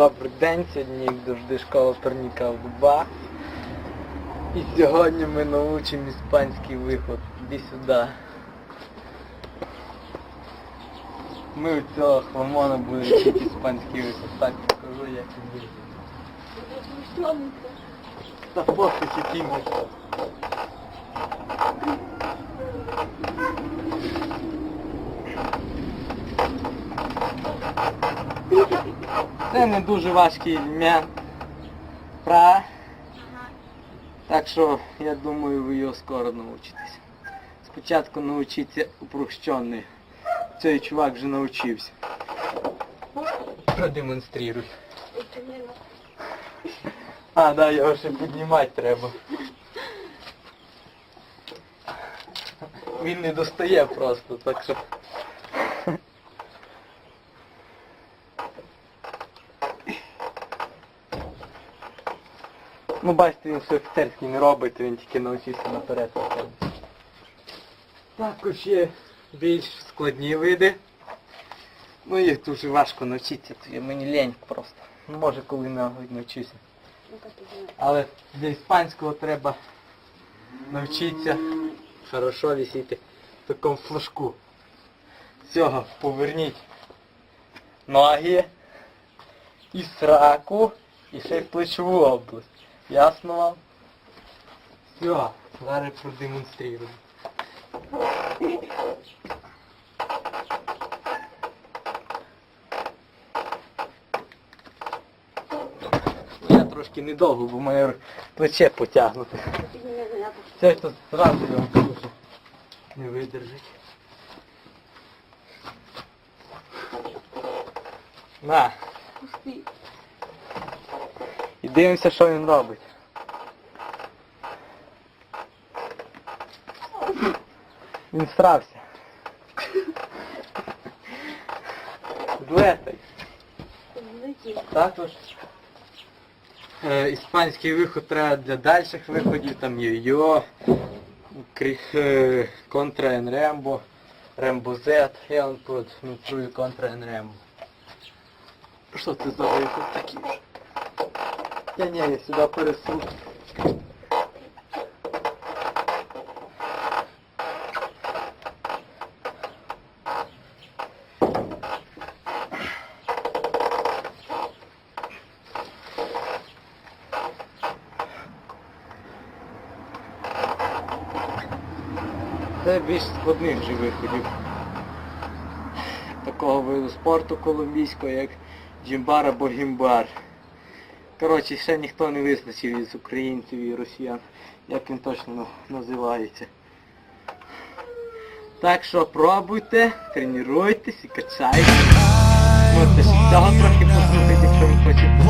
добрий день. Сьогодні як завжди школа турніка в Дубах. І сьогодні ми научимо іспанський виход. Іди сюди. Ми у цього хламона будемо вчити іспанський виход. Так покажу, як він виглядає. Та пофіг який Це не дуже важкий елемент. Правда? Так що я думаю, ви його скоро научитесь. Спочатку навчіться упрощенний. Цей чувак вже навчився. Продемонструй. А, да, його ще піднімати треба. Він не достає просто, так що. Ну бачите, він все офіцерський не робить, він тільки навчився наперед. Також є більш складні види. Ну їх дуже важко навчитися, то мені лень просто. Ну може коли навчуся. Але для іспанського треба навчитися хорошо висіти в такому флажку. Цього поверніть ноги і сраку, і ще й плечову область. Ясно вам? Все, зараз продемонструю. Я трошки недовго, бо моє плече потягнуте. Це тут зразу я вам не видержить. На. І дивимося, що він робить. Він стрався. Злетай. Також е, іспанський виход треба для дальших виходів, там йо-йо, крі- е, контра ен рембо, рембо я вам продемонструю контра ен рембо. Що це за виход такий? Я ні, я сюди пересу. Це більш складних вже виходів такого виду спорту колумбійського, як джимбар або гімбар. Коротше, ще ніхто не визначив із українців і росіян, як він точно називається. Так що пробуйте, тренуйтесь і качайте. Можете ще цього трохи послухати, якщо ви хочете.